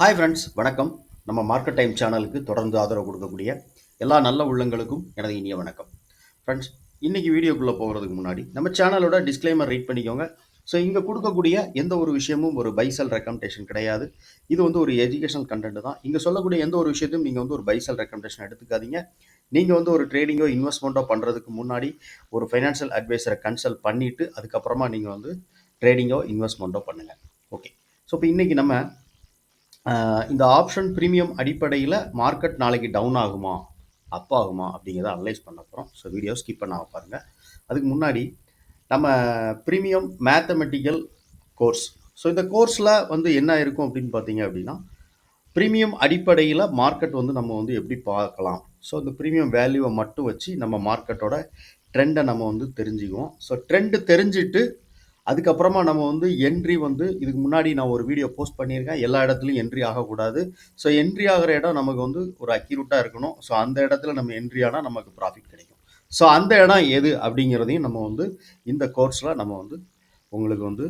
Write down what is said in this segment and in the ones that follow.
Hi friends வணக்கம். நம்ம market time சேனலுக்கு தொடர்ந்து ஆதரவு கொடுக்கக்கூடிய எல்லா நல்ல உள்ளங்களுக்கும் எனது இனிய வணக்கம். ஃப்ரெண்ட்ஸ் இன்றைக்கி வீடியோக்குள்ளே போகிறதுக்கு முன்னாடி நம்ம சேனலோட டிஸ்க்ளைமர் ரீட் பண்ணிக்கோங்க. ஸோ இங்கே கொடுக்கக்கூடிய எந்த ஒரு விஷயமும் ஒரு பைசல் ரெக்கமெண்டேஷன் கிடையாது. இது வந்து ஒரு எஜுகேஷனல் கண்டென்ட் தான். இங்கே சொல்லக்கூடிய எந்த ஒரு விஷயத்தையும் நீங்கள் வந்து ஒரு பைசல் ரெக்கமெண்டேஷன் எடுத்துக்காதீங்க. நீங்கள் வந்து ஒரு ட்ரேடிங்கோ இன்வெஸ்ட்மெண்ட்டோ பண்ணுறதுக்கு முன்னாடி ஒரு ஃபைனான்ஷியல் அட்வைஸரை கன்சல்ட் பண்ணிவிட்டு அதுக்கப்புறமா நீங்கள் வந்து ட்ரேடிங்கோ இன்வெஸ்ட்மெண்ட்டோ பண்ணுங்கள் ஓகே ஸோ இப்போ இன்றைக்கி நம்ம இந்த ஆப்ஷன் ப்ரீமியம் அடிப்படையில் மார்க்கெட் நாளைக்கு டவுன் ஆகுமா அப் ஆகுமா அப்படிங்கிறத அனலைஸ் பண்ண போகிறோம் ஸோ வீடியோ ஸ்கிப் பண்ண பாருங்கள் அதுக்கு முன்னாடி நம்ம ப்ரீமியம் மேத்தமெட்டிக்கல் கோர்ஸ் ஸோ இந்த கோர்ஸில் வந்து என்ன இருக்கும் அப்படின்னு பார்த்தீங்க அப்படின்னா ப்ரீமியம் அடிப்படையில் மார்க்கெட் வந்து நம்ம வந்து எப்படி பார்க்கலாம்? ஸோ இந்த ப்ரீமியம் வேல்யூவை மட்டும் வச்சு நம்ம மார்க்கெட்டோட ட்ரெண்டை நம்ம வந்து தெரிஞ்சுக்குவோம். ஸோ ட்ரெண்டு தெரிஞ்சுட்டு அதுக்கப்புறமா நம்ம வந்து என்ட்ரி வந்து இதுக்கு முன்னாடி நான் ஒரு வீடியோ போஸ்ட் பண்ணியிருக்கேன். எல்லா இடத்துலையும் என்ட்ரி ஆகக்கூடாது. ஸோ என்ட்ரி ஆகிற இடம் நமக்கு வந்து ஒரு அக்யூரேட்டாக இருக்கணும். ஸோ அந்த இடத்துல நம்ம என்ட்ரி ஆனால் நமக்கு ப்ராஃபிட் கிடைக்கும். ஸோ அந்த இடம் எது அப்படிங்கிறதையும் நம்ம வந்து இந்த கோர்ஸில் நம்ம வந்து உங்களுக்கு வந்து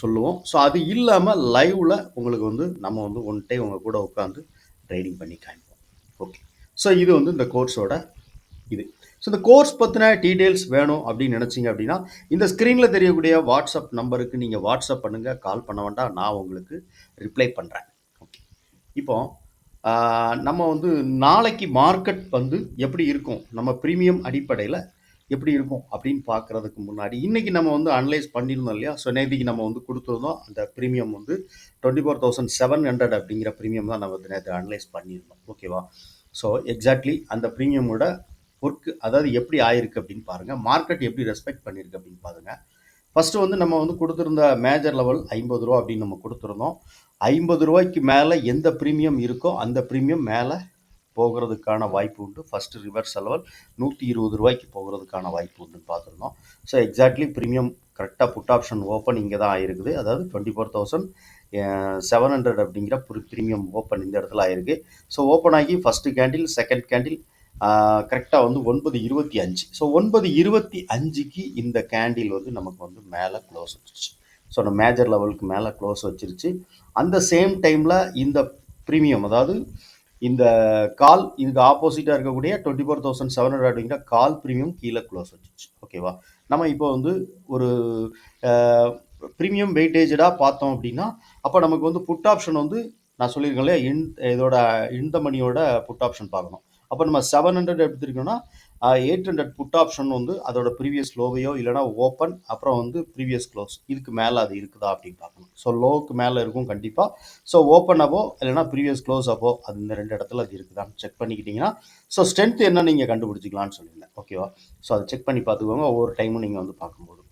சொல்லுவோம். ஸோ அது இல்லாமல் லைவில் உங்களுக்கு வந்து நம்ம வந்து ஒன் டைம் உங்கள் கூட உட்காந்து ட்ரைனிங் பண்ணி காமிப்போம். ஓகே ஸோ இது வந்து இந்த கோர்ஸோட இது. ஸோ இந்த கோர்ஸ் பற்றின டீட்டெயில்ஸ் வேணும் அப்படின்னு நினச்சிங்க அப்படின்னா இந்த ஸ்க்ரீனில் தெரியக்கூடிய வாட்ஸ்அப் நம்பருக்கு நீங்கள் வாட்ஸ்அப் பண்ணுங்கள் கால் பண்ண வேண்டாம். நான் உங்களுக்கு ரிப்ளை பண்ணுறேன் ஓகே இப்போ நம்ம வந்து நாளைக்கு மார்க்கெட் வந்து எப்படி இருக்கும்? நம்ம ப்ரீமியம் அடிப்படையில் எப்படி இருக்கும் அப்படின்னு பார்க்குறதுக்கு முன்னாடி இன்றைக்கி நம்ம வந்து அனலைஸ் பண்ணியிருந்தோம் இல்லையா? ஸோ நேற்றுக்கு நம்ம வந்து கொடுத்துருந்தோம். அந்த ப்ரீமியம் வந்து twenty four thousand seven hundred அப்படிங்கிற ப்ரீமியம் தான் நம்ம வந்து நேற்று அனலைஸ் பண்ணியிருந்தோம். ஓகேவா ஸோ எக்ஸாக்ட்லி அந்த ப்ரீமியமோட ஒர்க் அதாவது எப்படி ஆயிருக்கு அப்படின்னு பாருங்கள் மார்க்கெட் எப்படி ரெஸ்பெக்ட் பண்ணியிருக்கு அப்படின்னு பாருங்க. ஃபஸ்ட்டு வந்து நம்ம வந்து கொடுத்துருந்த மேஜர் லெவல் ஐம்பது ரூபா அப்படின்னு நம்ம கொடுத்துருந்தோம். ஐம்பது ரூபாய்க்கு மேலே எந்த ப்ரீமியம் இருக்கோ அந்த ப்ரீமியம் மேலே போகிறதுக்கான வாய்ப்பு உண்டு. ஃபஸ்ட்டு ரிவர்ஸ் லெவல் நூற்றி இருபது ரூபாய்க்கு போகிறதுக்கான வாய்ப்பு உண்டுன்னு பார்த்துருந்தோம். ஸோ எக்ஸாக்ட்லி ப்ரீமியம் கரெக்டாக புட் ஆப்ஷன் ஓப்பன் இங்கே தான் ஆயிருக்குது. அதாவது twenty four thousand seven hundred அப்படிங்கிற ப்ரீமியம் ஓப்பன் இந்த இடத்துல ஆயிருக்கு. ஸோ ஓப்பன் ஆகி ஃபஸ்ட்டு கேண்டில் செகண்ட் கேண்டில் கரெக்டாக வந்து ஒன்பது இருபத்தி அஞ்சு. ஸோ ஒன்பது இருபத்தி அஞ்சுக்கு இந்த கேண்டில் வந்து நமக்கு வந்து மேலே க்ளோஸ் வச்சிருச்சு. ஸோ நம்ம மேஜர் லெவலுக்கு மேலே க்ளோஸ் வச்சிருச்சு. அந்த சேம் டைமில் இந்த ப்ரீமியம் அதாவது இந்த கால் இதுக்கு ஆப்போசிட்டாக இருக்கக்கூடிய twenty four thousand seven hundred அப்படிங்கிற கால் ப்ரீமியம் கீழே க்ளோஸ் வச்சிருச்சு. ஓகேவா நம்ம இப்போ வந்து ஒரு ப்ரீமியம் வெயிட்டேஜடாக பார்த்தோம் அப்படின்னா அப்போ நமக்கு வந்து புட் ஆப்ஷன் வந்து நான் சொல்லியிருக்கேன் இல்லையா? இன் இதோட இந்த மணியோட புட் ஆப்ஷன் பார்க்கணும். அப்போ நம்ம செவன் ஹண்ட்ரட் எடுத்துருக்கோம்னா எயிட் ஹண்ட்ரட் புட் ஆப்ஷன் வந்து அதோட ப்ரீவியஸ் லோவையோ இல்லைனா ஓப்பன் அப்புறம் வந்து ப்ரீவியஸ் க்ளோஸ் இதுக்கு மேலே அது இருக்குதா அப்படின்னு பார்க்கணும். ஸோ லோவுக்கு மேலே இருக்கும் கண்டிப்பாக ஸோ ஓப்பன் அப்போ இல்லைனா ப்ரீவியஸ் க்ளோஸ் அப்போ அது இந்த ரெண்டு இடத்துல அது இருக்குதான்னு செக் பண்ணிக்கிட்டிங்கன்னா ஸோ ஸ்ட்ரென்த் என்ன நீங்கள் கண்டுபிடிச்சிக்கலாம்னு சொல்லியிருந்தேன் ஓகேவா ஸோ அதை செக் பண்ணி பார்த்துக்கோங்க ஒவ்வொரு டைமும் நீங்கள் வந்து பார்க்கும்போது.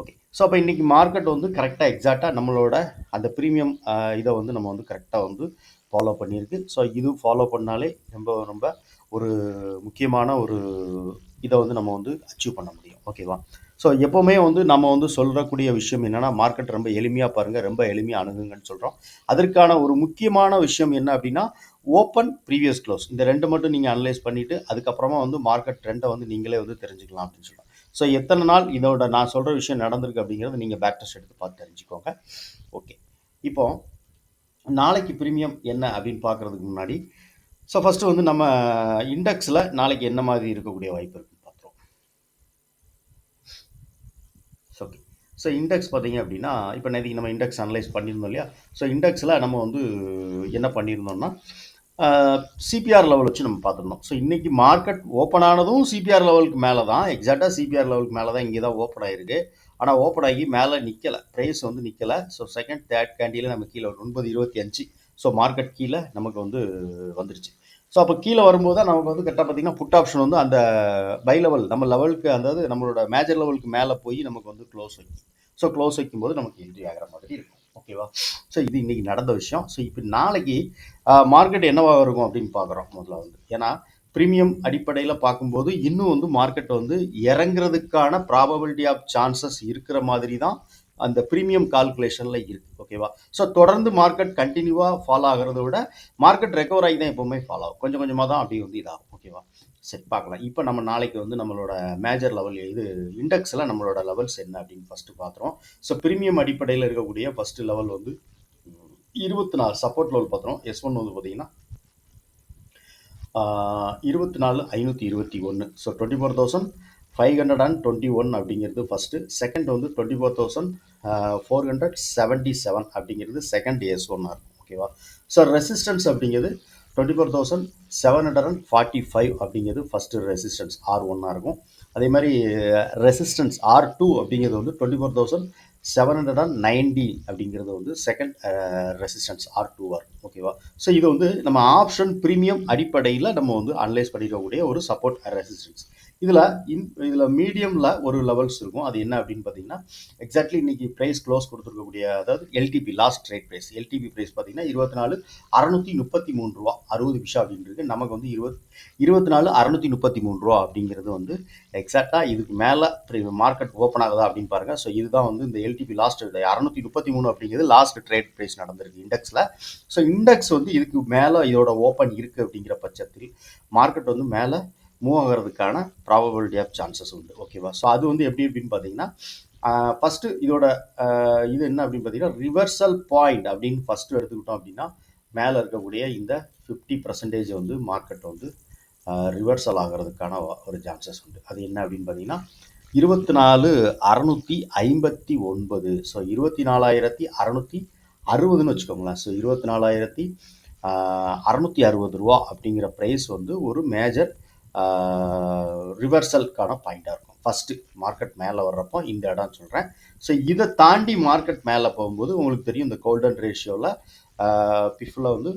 ஓகே ஸோ அப்போ இன்றைக்கி மார்க்கெட் வந்து கரெக்டாக எக்ஸாக்டாக நம்மளோட அந்த ப்ரீமியம் இதை வந்து நம்ம வந்து கரெக்டாக வந்து ஃபாலோ பண்ணியிருக்கு. ஸோ இது ஃபாலோ பண்ணாலே ரொம்ப ரொம்ப ஒரு முக்கியமான ஒரு இதை வந்து நம்ம வந்து அச்சீவ் பண்ண முடியும். ஓகேவா ஸோ எப்போவுமே வந்து நம்ம வந்து சொல்கிறக்கூடிய விஷயம் என்னென்னா மார்க்கெட் ரொம்ப எளிமையாக பாருங்கள் ரொம்ப எளிமையாக அணுகுங்கன்னு சொல்கிறோம் அதற்கான ஒரு முக்கியமான விஷயம் என்ன அப்படின்னா ஓப்பன் ப்ரீவியஸ் க்ளோஸ் இந்த ரெண்டு மட்டும் நீங்கள் அனலைஸ் பண்ணிவிட்டு அதுக்கப்புறமா வந்து மார்க்கெட் ட்ரெண்டை வந்து நீங்களே வந்து தெரிஞ்சுக்கலாம் அப்படின்னு சொல்கிறோம் ஸோ எத்தனை நாள் இதோட நான் சொல்கிற விஷயம் நடந்திருக்கு அப்படிங்கிறத நீங்கள் பேக் டெஸ்ட் எடுத்து பார்த்து தெரிஞ்சுக்கோங்க. ஓகே இப்போ நாளைக்கு ப்ரீமியம் என்ன அப்படின்னு பார்க்குறதுக்கு முன்னாடி ஸோ ஃபஸ்ட்டு வந்து நம்ம இண்டெக்ஸில் நாளைக்கு என்ன மாதிரி இருக்கக்கூடிய வாய்ப்பு இருக்குன்னு பார்த்துருவோம். ஓகே ஸோ இண்டெக்ஸ் பார்த்தீங்க அப்படின்னா இப்போ நேற்றுக்கு நம்ம இண்டெக்ஸ் அனலைஸ் பண்ணியிருந்தோம் இல்லையா? ஸோ இண்டெக்ஸில் நம்ம வந்து என்ன பண்ணியிருந்தோம்னா சிபிஆர் லெவல் வச்சு நம்ம பார்த்துருந்தோம். ஸோ இன்றைக்கி மார்க்கெட் ஓப்பன் ஆனதும் சிபிஆர் லெவலுக்கு மேலே தான். எக்ஸாக்டாக சிபிஆர் லெவலுக்கு மேலே தான் இங்கே தான் ஓப்பன் ஆகிருக்கு ஆனால் ஓப்பன் ஆகி மேலே நிற்கலை ப்ரைஸ் வந்து நிற்கலை ஸோ செகண்ட் தேர்ட் கேண்டியில் நம்ம கீழே ஒரு ஒன்பது இருபத்தி அஞ்சு. ஸோ மார்க்கெட் கீழே நமக்கு வந்து வந்துருச்சு. ஸோ அப்போ கீழே வரும்போது தான் நமக்கு வந்து கரெக்டாக பார்த்தீங்கன்னா புட் ஆப்ஷன் வந்து அந்த பை லெவல் நம்ம லெவலுக்கு அதாவது நம்மளோட மேஜர் லெவலுக்கு மேலே போய் நமக்கு வந்து க்ளோஸ் வைக்கும். ஸோ க்ளோஸ் வைக்கும்போது நமக்கு என்ட்ரி ஆகிற மாதிரி இருக்கும். ஓகேவா ஸோ இது இன்றைக்கி நடந்த விஷயம். ஸோ இப்போ நாளைக்கு மார்க்கெட் என்னவாக இருக்கும் அப்படின்னு பார்க்குறோம் முதல்ல வந்து. ஏன்னா ப்ரீமியம் அடிப்படையில் பார்க்கும்போது இன்னும் வந்து மார்க்கெட் வந்து இறங்குறதுக்கான ப்ராபபிலிட்டி ஆஃப் சான்சஸ் இருக்கிற மாதிரி தான் அந்த ப்ரீமியம் கால்குலேஷனில் இருக்குது ஓகேவா ஸோ தொடர்ந்து மார்க்கெட் கண்டினியூவாக ஃபாலோ ஆகிறத விட மார்க்கெட் ரெக்கவர் ஆகி தான் எப்போவுமே ஃபாலோ ஆகும். கொஞ்சம் கொஞ்சமாக தான் அப்படி வந்து இதாகும் ஓகேவா சரி பார்க்கலாம். இப்போ நம்ம நாளைக்கு வந்து நம்மளோட மேஜர் லெவல் இது இண்டெக்ஸில் நம்மளோட லெவல்ஸ் என்ன அப்படின்னு ஃபஸ்ட்டு பார்த்துறோம் ஸோ ப்ரீமியம் அடிப்படையில் இருக்கக்கூடிய ஃபஸ்ட்டு லெவல் வந்து இருபத்தி நாலு சப்போர்ட் லெவல் பார்த்துறோம் எஸ் ஒன் வந்து பார்த்தீங்கன்னா இருபத்தி நாலு ஐநூற்றி இருபத்தி ஒன்று so twenty four thousand five hundred and twenty one அப்படிங்கிறது ஃபஸ்ட்டு செகண்ட் வந்து twenty four thousand four hundred seventy seven அப்படிங்கிறது செகண்ட் எஸ் ஒன்னாக இருக்கும். ஓகேவா ஸோ ரெசிஸ்டன்ஸ் அப்படிங்கிறது twenty four thousand seven hundred and forty five அப்படிங்கிறது ஃபஸ்ட்டு ரெசிஸ்டன்ஸ் ஆர் ஒன்னாக இருக்கும். அதே மாதிரி ரெசிஸ்டன்ஸ் ஆர் டூ அப்படிங்கிறது வந்து twenty four thousand seven hundred and ninety அப்படிங்கிறது வந்து second resistance R two R ஓகேவா ஸோ இது வந்து நம்ம ஆப்ஷன் ப்ரீமியம் அடிப்படையில் நம்ம வந்து அனலைஸ் பண்ணிக்கக்கூடிய ஒரு சப்போர்ட் ரெசிஸ்டன்ஸ் இதில் இன் இதில் மீடியமில் ஒரு லெவல்ஸ் இருக்கும். அது என்ன அப்படின்னு பார்த்தீங்கன்னா எக்ஸாக்ட்லி இன்னைக்கு ப்ரைஸ் க்ளோஸ் கொடுத்துருக்கக்கூடிய அதாவது LTP last trade price LTP price பார்த்தீங்கன்னா இருபத்தி நாலு அறநூற்றி முப்பத்தி மூணு ரூபா அறுபது விஷயம் அப்படின்றது நமக்கு வந்து இருபத் இருபத்தி நாலு அறநூற்றி முப்பத்தி மூணு ரூபா அப்படிங்கிறது வந்து எக்ஸாக்டாக இதுக்கு மேலே மார்க்கெட் ஓப்பன் ஆகுதா அப்படின்னு பாருங்கள் ஸோ இதுதான் வந்து இந்த எல்டிபி லாஸ்ட் அறநூற்றி முப்பத்தி மூணு அப்படிங்கிறது லாஸ்ட் ட்ரேட் ப்ரைஸ் நடந்திருக்கு இண்டெக்ஸில். ஸோ இண்டெக்ஸ் வந்து இதுக்கு மேலே இதோட ஓப்பன் இருக்குது அப்படிங்கிற பட்சத்தில் மார்க்கெட் வந்து மேலே மூவ் ஆகிறதுக்கான ப்ராபபிலிட்டி ஆஃப் சான்சஸ் உண்டு ஓகேவா ஸோ அது வந்து எப்படி அப்படின்னு பார்த்தீங்கன்னா ஃபஸ்ட்டு இதோட இது என்ன அப்படின்னு பார்த்தீங்கன்னா ரிவர்சல் பாயிண்ட் அப்படின்னு ஃபஸ்ட்டு எடுத்துக்கிட்டோம் அப்படின்னா மேலே இருக்கக்கூடிய இந்த ஃபிஃப்டி பர்சன்டேஜ் வந்து மார்க்கெட் வந்து ரிவர்சல் ஆகிறதுக்கான ஒரு சான்சஸ் உண்டு. அது என்ன அப்படின்னு பார்த்தீங்கன்னா இருபத்தி நாலு அறநூற்றி ஐம்பத்தி ஒன்பது. ஸோ இருபத்தி நாலாயிரத்தி அறநூற்றி அறுபதுன்னு வச்சுக்கோங்களேன். ஸோ இருபத்தி நாலாயிரத்தி அறநூற்றி அறுபது ரூபா அப்படிங்கிற ப்ரைஸ் வந்து ஒரு மேஜர் ரிவர்சலுக்கான பாயிண்டாக இருக்கும். ஃபஸ்ட்டு மார்க்கெட் மேலே வர்றப்போ இந்த இடம் சொல்கிறேன் ஸோ இதை தாண்டி மார்க்கெட் மேலே போகும்போது உங்களுக்கு தெரியும் இந்த கோல்டன் ரேஷியோவில் பிஃபில் வந்து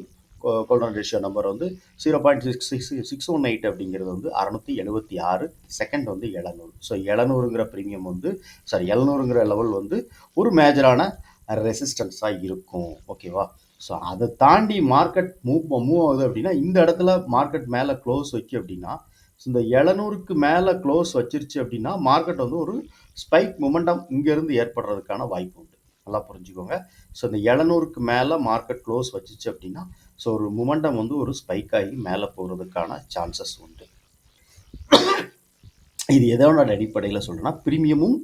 கோல்டன் ரேஷியோ நம்பர் வந்து zero point six six six one eight அப்படிங்கிறது வந்து அறநூற்றி எழுபத்தி ஆறு செகண்ட் வந்து எழுநூறு. ஸோ எழுநூறுங்கிற ப்ரீமியம் வந்து சாரி எழுநூறுங்கிற லெவல் வந்து ஒரு மேஜரான ரெசிஸ்டன்ஸாக இருக்கும். ஓகேவா ஸோ அதை தாண்டி மார்க்கெட் மூவ் மூவ் ஆகுது அப்படின்னா இந்த இடத்துல மார்க்கெட் மேலே க்ளோஸ் வைக்க அப்படின்னா இந்த எழுநூறுக்கு மேலே க்ளோஸ் வச்சிருச்சு அப்படின்னா மார்க்கெட் வந்து ஒரு ஸ்பைக் மொமெண்டம் இங்கேருந்து ஏற்படுறதுக்கான வாய்ப்பு உண்டு. நல்லா புரிஞ்சுக்கோங்க. ஸோ இந்த எழுநூறுக்கு மேலே மார்க்கெட் க்ளோஸ் வச்சிச்சு அப்படின்னா ஸோ ஒரு மொமெண்டம் வந்து ஒரு ஸ்பைக் ஆகி மேலே போகிறதுக்கான சான்சஸ் உண்டு. இது எதோட அடிப்படையில் சொல்கிறேன்னா ப்ரீமியமும்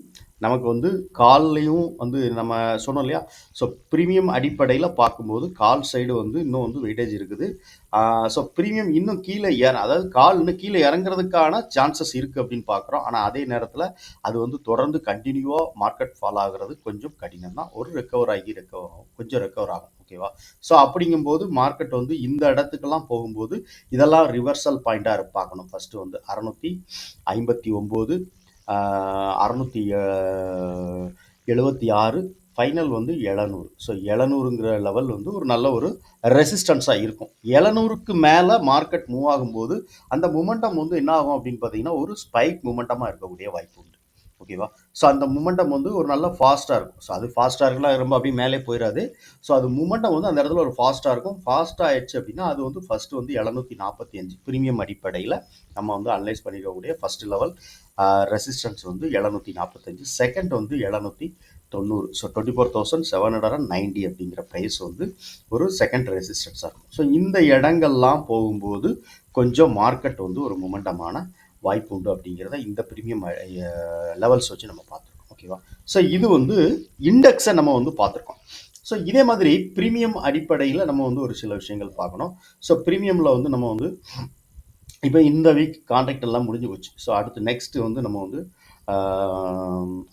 நமக்கு வந்து கால்லையும் வந்து நம்ம சொன்னோம் இல்லையா? ஸோ ப்ரீமியம் அடிப்படையில் பார்க்கும்போது கால் சைடு வந்து இன்னும் வந்து வெயிட்டேஜ் இருக்குது. ஸோ ப்ரீமியம் இன்னும் கீழே ஏற அதாவது கால் இன்னும் கீழே இறங்குறதுக்கான சான்சஸ் இருக்குது அப்படின்னு பார்க்குறோம். ஆனால் அதே நேரத்தில் அது வந்து தொடர்ந்து கண்டினியூவாக மார்க்கெட் ஃபால் ஆகுறது கொஞ்சம் கடினம் தான் ஒரு ரெக்கவர் ஆகி ரெக்கவர் ஆகும் கொஞ்சம் ரெக்கவர் ஆகும் ஓகேவா ஸோ அப்படிங்கும்போது மார்க்கெட் வந்து இந்த இடத்துக்கெல்லாம் போகும்போது இதெல்லாம் ரிவர்சல் பாயிண்ட்டாக பார்க்கணும் ஃபஸ்ட்டு வந்து அறநூற்றி ஐம்பத்தி ஒம்பது அறநூற்றி எழுபத்தி ஆறு ஃபைனல் வந்து எழுநூறு. ஸோ எழுநூறுங்கிற லெவல் வந்து ஒரு நல்ல ஒரு ரெசிஸ்டன்ஸாக இருக்கும். எழுநூறுக்கு மேலே மார்க்கெட் மூவ் ஆகும்போது அந்த மூமெண்டம் வந்து என்ன ஆகும் அப்படின்னு பார்த்தீங்கன்னா ஒரு ஸ்பைக் மூமெண்டமாக இருக்கக்கூடிய வாய்ப்பு உண்டு. ஓகேவா ஸோ அந்த மூமெண்டம் வந்து ஒரு நல்ல ஃபாஸ்ட்டாக இருக்கும். ஸோ அது ஃபாஸ்ட்டாக இருக்கலாம் ரொம்ப அப்படியே மேலே போயிடாது ஸோ அது மூமெண்டம் வந்து அந்த இடத்துல ஒரு ஃபாஸ்ட்டாக இருக்கும். ஃபாஸ்ட்டாக ஆயிடுச்சு அப்படின்னா அது வந்து ஃபஸ்ட்டு வந்து எழுநூற்றி நாற்பத்தி அஞ்சு ப்ரீமியம் அடிப்படையில் நம்ம வந்து அனலைஸ் பண்ணிக்கக்கூடிய ஃபஸ்ட் லெவல் ரெசிஸ்டன்ஸ் வந்து எழுநூற்றி நாற்பத்தஞ்சு செகண்ட் வந்து எழுநூற்றி தொண்ணூறு. So twenty four thousand seven hundred and ninety அப்படிங்கிற ப்ரைஸ் வந்து ஒரு செகண்ட் ரெசிஸ்டன்ஸாக இருக்கும். ஸோ இந்த இடங்கள்லாம் போகும்போது கொஞ்சம் மார்க்கெட் வந்து ஒரு மொமெண்டமான வாய்ப்பு உண்டு அப்படிங்கிறத இந்த ப்ரீமியம் லெவல்ஸ் வச்சு நம்ம பார்த்துருக்கோம் ஓகேவா ஸோ இது வந்து இண்டெக்ஸை நம்ம வந்து பார்த்துருக்கோம். ஸோ இதே மாதிரி ப்ரீமியம் அடிப்படையில் நம்ம வந்து ஒரு சில விஷயங்கள் பார்க்கணும். ஸோ ப்ரீமியமில் வந்து நம்ம வந்து இப்போ இந்த வீக் கான்ட்ராக்ட் எல்லாம் முடிஞ்சு போச்சு. ஸோ அடுத்து நெக்ஸ்ட்டு வந்து நம்ம வந்து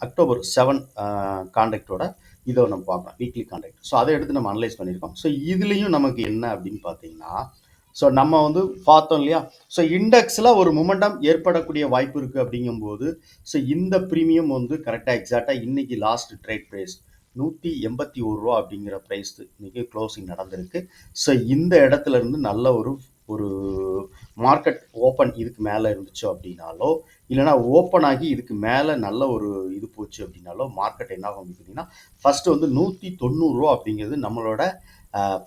அக்டோபர் செவன் கான்ட்ராக்டோட இதை நம்ம பார்க்கலாம் வீக்லி கான்ட்ராக்ட் ஸோ அதை எடுத்து நம்ம அனலைஸ் பண்ணியிருக்கோம். ஸோ இதுலேயும் நமக்கு என்ன அப்படின்னு பார்த்தீங்கன்னா ஸோ நம்ம வந்து பார்த்தோம் இல்லையா? ஸோ இண்டெக்ஸில் ஒரு மொமெண்டம் ஏற்படக்கூடிய வாய்ப்பு இருக்குது அப்படிங்கும்போது ஸோ இந்த ப்ரீமியம் வந்து கரெக்டாக எக்ஸாக்டாக இன்றைக்கி லாஸ்ட் ட்ரேட் ப்ரைஸ் நூற்றி எண்பத்தி ஒரு ரூபா அப்படிங்கிற ப்ரைஸ் இன்றைக்கி க்ளோசிங் நடந்திருக்கு. ஸோ இந்த இடத்துல இருந்து நல்ல ஒரு ஒரு மார்க்கெட் ஓப்பன் இதுக்கு மேலே இருந்துச்சு அப்படின்னாலோ இல்லைனா ஓப்பன் ஆகி இதுக்கு மேலே நல்ல ஒரு இது போச்சு அப்படின்னாலோ மார்க்கெட் என்ன ஆகும் பார்த்தீங்கன்னா ஃபஸ்ட்டு வந்து நூற்றி தொண்ணூறுரூவா அப்படிங்கிறது நம்மளோட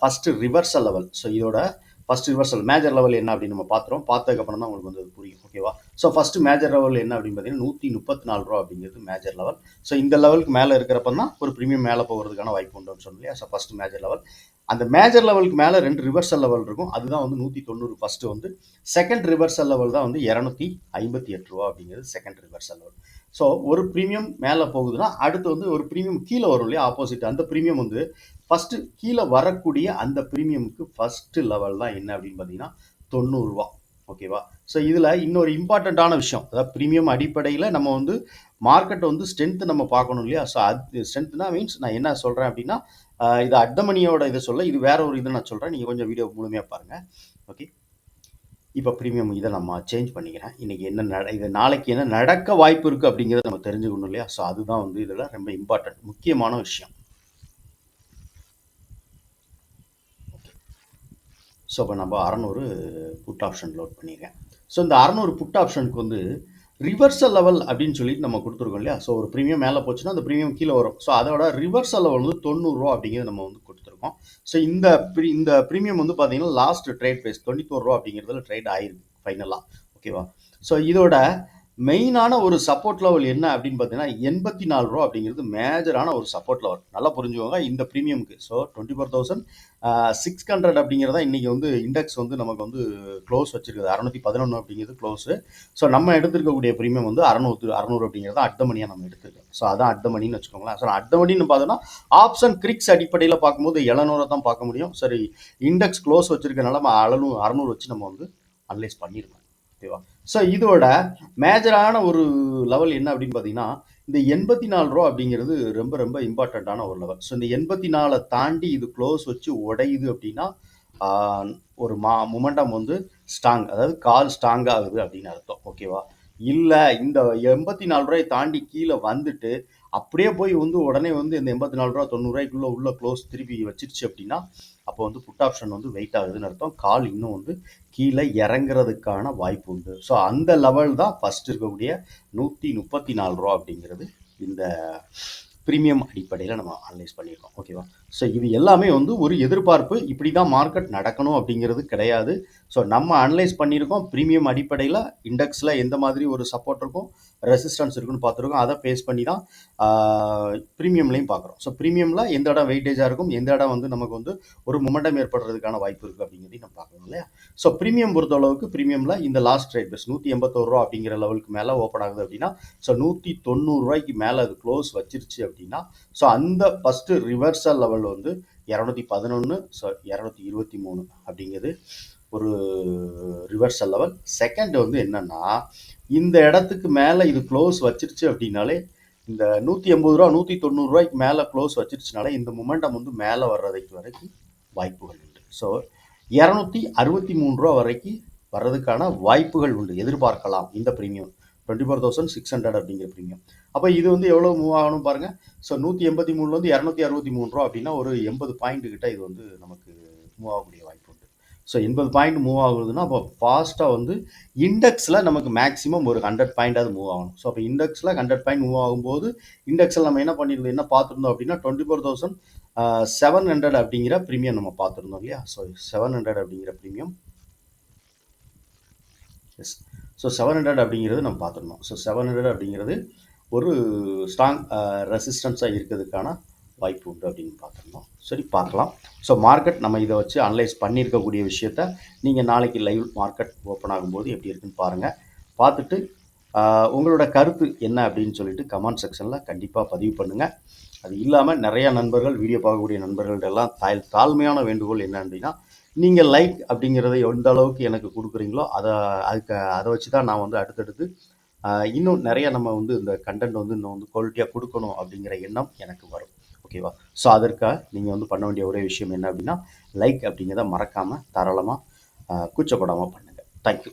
ஃபஸ்ட்டு ரிவர்சல் லெவல் ஸோ இதோட ஃபஸ்ட் ரிவர்சல் மேஜர் லெவல் என்ன அப்படின்னு நம்ம பார்த்துறோம். பார்த்ததுக்கப்புறம் தான் உங்களுக்கு வந்து அது புரியும். ஓகேவா ஸோ ஃபஸ்ட்டு மேஜர் லெவல் என்ன அப்படின்னு பார்த்தீங்கன்னா நூற்றி முப்பத்தி நாலு ரூபா அப்படிங்கிறது மேஜர் லெவல் ஸோ இந்த லெவலுக்கு மேலே இருக்கிறப்ப தான் ஒரு ப்ரீமியம் மேலே போகிறதுக்கான வாய்ப்பு உண்டுன்னு சொன்னோம் இல்லையா? ஸோ ஃபஸ்ட்டு மேஜர் லெவல் அந்த மேஜர் லெவலுக்கு மேலே ரெண்டு ரிவர்சல் லெவல் இருக்கும். அதுதான் வந்து நூற்றி தொண்ணூறு ஃபஸ்ட்டு வந்து. செகண்ட் ரிவர்சல் லெவல் தான் வந்து இரநூத்தி ஐம்பத்தி எட்டு ரூபா அப்படிங்கிறது செகண்ட் ரிவர்சல் லெவல் ஸோ ஒரு ப்ரீமியம் மேலே போகுதுன்னா அடுத்து வந்து ஒரு ப்ரீமியம் கீழே வரும் இல்லையா? ஆப்போசிட் அந்த ப்ரீமியம் வந்து ஃபஸ்ட்டு கீழே வரக்கூடிய அந்த ப்ரீமியமுக்கு ஃபஸ்ட்டு லெவல் தான் என்ன அப்படின்னு பார்த்தீங்கன்னா தொண்ணூறுரூவா ஓகேவா ஸோ இதில் இன்னொரு இம்பார்ட்டண்ட்டான விஷயம். அதாவது ப்ரீமியம் அடிப்படையில் நம்ம வந்து மார்க்கெட்டை வந்து ஸ்ட்ரென்த்து நம்ம பார்க்கணும் இல்லையா? ஸோ அது ஸ்ட்ரென்த்னா மீன்ஸ் நான் என்ன சொல்கிறேன் அப்படின்னா இது அட்டமணியோட இதை சொல்ல இது வேற ஒரு இதை நான் சொல்கிறேன் நீங்கள் கொஞ்சம் வீடியோ முழுமையாக பாருங்கள் ஓகே இப்போ ப்ரீமியம் இதை நம்ம சேஞ்ச் பண்ணிக்கிறேன். இன்றைக்கி என்ன நட இது நாளைக்கு என்ன நடக்க வாய்ப்பு இருக்குது அப்படிங்கிறத நம்ம தெரிஞ்சுக்கணும் இல்லையா? ஸோ அதுதான் வந்து இதில் ரொம்ப இம்பார்ட்டன்ட் முக்கியமான விஷயம். ஸோ இப்போ நம்ம அறநூறு புட் ஆப்ஷன் லோட் பண்ணியிருக்கேன் ஸோ இந்த அறநூறு புட் ஆப்ஷனுக்கு வந்து ரிவர்சல் லெவல் அப்படின்னு சொல்லிட்டு நம்ம கொடுத்துருக்கோம் இல்லையா? ஸோ ஒரு ப்ரீமியம் மேலே போச்சுன்னா அந்த ப்ரீமியம் கீழே வரும். ஸோ அதோட ரிவர்சல் லெவல் வந்து தொண்ணூறுரூவா அப்படிங்கிறது நம்ம வந்து கொடுத்துருக்கோம். ஸோ இந்த ப்ரீ இந்த ப்ரீமியம் வந்து பார்த்தீங்கன்னா லாஸ்ட் ட்ரேட் ப்ரைஸ் தொண்ணூத்தோரு அப்படிங்கிறதுல ட்ரேட் ஆயிருக்கு ஃபைனலாக ஓகேவா ஸோ இதோட மெயினான ஒரு சப்போர்ட் லெவல் என்ன அப்படின்னு பார்த்தீங்கன்னா எண்பத்தி நாலு ரூபா அப்படிங்கிறது மேஜரான ஒரு சப்போர்ட் லெவல் நல்லா புரிஞ்சுக்கோங்க இந்த ப்ரீமியமுக்கு so twenty four thousand six hundred அப்படிங்கிறதா இன்றைக்கி வந்து இண்டெக்ஸ் வந்து நமக்கு வந்து க்ளோஸ் வச்சிருக்குது. அறநூற்றி பதினொன்று அப்படிங்கிறது க்ளோஸு ஸோ நம்ம எடுத்திருக்கக்கூடிய ப்ரீமியம் வந்து அறநூறு அறநூறு அப்படிங்கிறது மணியாக நம்ம எடுத்துருக்கோம் ஸோ அதான் மணின்னு வச்சுக்கோங்களேன். ஸோ அட்டமணின்னு பார்த்தோன்னா ஆப்ஷன் கிரிக்ஸ் அடிப்படையில் பார்க்கும்போது எழுநூறை தான் பார்க்க முடியும். சரி இண்டெக்ஸ் க்ளோஸ் வச்சிருக்கனால நம்ம அறநூறு அறநூறு வச்சு நம்ம வந்து அனலைஸ் பண்ணியிருக்கோம் ஓகேவா? ஸோ இதோட மேஜரான ஒரு லெவல் என்ன அப்படின்னு பார்த்தீங்கன்னா இந்த எண்பத்தி நாலு ரூபா அப்படிங்கிறது ரொம்ப ரொம்ப இம்பார்ட்டண்ட்டான ஒரு லெவல் ஸோ இந்த எண்பத்தி நாலை தாண்டி இது க்ளோஸ் வச்சு உடையுது அப்படின்னா ஒரு மா மொமெண்டம் வந்து ஸ்ட்ராங் அதாவது கால் ஸ்ட்ராங் ஆகுது அப்படின்னு அர்த்தம். ஓகேவா? இல்லை இந்த எண்பத்தி நாலு ரூபாயை தாண்டி கீழே வந்துட்டு அப்படியே போய் வந்து உடனே வந்து இந்த எண்பத்தி நாலு ரூபா தொண்ணூறுரூவாய்க்குள்ளே உள்ள க்ளோஸ் திருப்பி வச்சிருச்சு அப்படின்னா அப்போ வந்து புட் ஆப்ஷன் வந்து வெயிட் ஆகுதுன்னு அர்த்தம். கால் இன்னும் வந்து கீழே இறங்குறதுக்கான வாய்ப்பு உண்டு. ஸோ அந்த லெவல் தான் ஃபர்ஸ்ட் இருக்கக்கூடிய நூற்றி முப்பத்தி நாலு ரூபா அப்படிங்கிறது இந்த ப்ரீமியம் அடிப்படையில் நம்ம அனலைஸ் பண்ணியிருக்கோம். ஓகேவா ஸோ இது எல்லாமே வந்து ஒரு எதிர்பார்ப்பு. இப்படி தான் மார்க்கெட் நடக்கணும் அப்படிங்கிறது கிடையாது. ஸோ நம்ம அனலைஸ் பண்ணியிருக்கோம். ப்ரீமியம் அடிப்படையில் இண்டெக்ஸில் எந்த மாதிரி ஒரு சப்போர்ட் இருக்கும்? ரெசிஸ்டன்ஸ் இருக்குன்னு பார்த்துருக்கோம். அதை பேஸ் பண்ணி தான் ப்ரீமியம்லையும் பார்க்குறோம். ஸோ ப்ரீமியமில் எந்த இடம் வெயிட்டேஜாக இருக்கும் எந்த இடம் வந்து நமக்கு வந்து ஒரு மொமெண்டம் ஏற்படுறதுக்கான வாய்ப்பு இருக்குது அப்படிங்கிறதையும் நம்ம பார்க்கணும் இல்லையா? ஸோ ப்ரீமியம் பொறுத்தளவுக்கு ப்ரீமியமில் இந்த லாஸ்ட் ரேட் பஸ் நூற்றி எண்பத்தோரு ரூபா அப்படிங்கிற லெவலுக்கு மேலே ஓப்பன் ஆகுது அப்படின்னா ஸோ நூற்றி தொண்ணூறுரூவாய்க்கு மேலே அது க்ளோஸ் வச்சிருச்சு அப்படின்னா ஸோ அந்த ஃபஸ்ட்டு ரிவர்சல் லெவல் வந்து இரநூத்தி பதினொன்று ஸோ இரநூத்தி இருபத்தி மூணு அப்படிங்கிறது ஒரு ரிவர்சல் லெவல் செகண்ட் வந்து என்னென்னா இந்த இடத்துக்கு மேலே இது க்ளோஸ் வச்சிருச்சு அப்படின்னாலே இந்த நூற்றி எண்பது ரூபா நூற்றி தொண்ணூறுரூவாய்க்கு மேலே க்ளோஸ் வச்சிருச்சுனாலே இந்த மொமெண்டம் வந்து மேலே வர்றதுக்கு வரைக்கும் வாய்ப்புகள் உண்டு. ஸோ இரநூத்தி அறுபத்தி மூணு ரூபா வரைக்கும் வர்றதுக்கான வாய்ப்புகள் உண்டு. எதிர்பார்க்கலாம். இந்த premium twenty four thousand six hundred அப்படிங்கிற ப்ரீமியம் அப்போ இது வந்து எவ்வளோ மூவ் ஆகணும் பாருங்கள் ஸோ நூற்றி எண்பத்தி மூணுலேருந்து இரநூத்தி அறுபத்தி மூணு ரூபா அப்படின்னா ஒரு எண்பது பாயிண்ட் கிட்ட இது வந்து நமக்கு மூவ் ஆகக்கூடிய வாய்ப்பு. ஸோ எண்பது பாயிண்ட் மூவ் ஆகுதுன்னா அப்போ ஃபாஸ்ட்டாக வந்து இண்டெக்ஸில் நமக்கு மேக்ஸிமம் ஒரு ஹண்ட்ரட் பாயிண்டாவது மூவ் ஆகணும். ஸோ அப்போ இண்டெக்ஸில் ஹண்ட்ரட் பாயிண்ட் மூவ் ஆகும்போது இண்டெக்ஸில் நம்ம என்ன பண்ணியிருந்தோம் என்ன பார்த்துருந்தோம் அப்படின்னா twenty four thousand seven hundred அப்படிங்கிற ப்ரீமியம் நம்ம பார்த்துருந்தோம் இல்லையா? ஸோ செவன் ஹண்ட்ரட் அப்படிங்கிற premium yes so seven hundred அப்படிங்கிறது நம்ம பார்த்துருந்தோம். ஸோ செவன் ஹண்ட்ரட் அப்படிங்கிறது ஒரு ஸ்ட்ராங் ரெசிஸ்டன்ஸாக இருக்கிறதுக்கான வாய்ப்பு உண்டு அப்படின்னு பார்த்துருந்தோம். சரி பார்க்கலாம். ஸோ மார்க்கெட் நம்ம இதை வச்சு அனலைஸ் பண்ணியிருக்கக்கூடிய விஷயத்த நீங்கள் நாளைக்கு லைவ் மார்க்கெட் ஓப்பன் ஆகும்போது எப்படி இருக்குன்னு பாருங்கள் பார்த்துட்டு உங்களோட கருத்து என்ன அப்படின்னு சொல்லிட்டு கமெண்ட் செக்ஷனில் கண்டிப்பாக பதிவு பண்ணுங்கள் அது இல்லாமல் நிறையா நண்பர்கள் வீடியோ பார்க்கக்கூடிய நண்பர்கள்டெல்லாம் தாய் தாழ்மையான வேண்டுகோள் என்ன அப்படின்னா நீங்கள் லைக் அப்படிங்கிறத எந்த அளவுக்கு எனக்கு கொடுக்குறீங்களோ அதை அதுக்கு அதை வச்சு தான் நான் வந்து அடுத்தடுத்து இன்னும் நிறைய நம்ம வந்து இந்த கண்டென்ட் வந்து இன்னும் வந்து குவாலிட்டியாக கொடுக்கணும் அப்படிங்கிற எண்ணம் எனக்கு வரும். ஓகேவா? ஸோ அதற்காக நீங்கள் வந்து பண்ண வேண்டிய ஒரே விஷயம் என்ன அப்படின்னா லைக் அப்படிங்கிறத மறக்காமல் தாராளமாக கூச்சப்படாமல் பண்ணுங்கள் தேங்க்யூ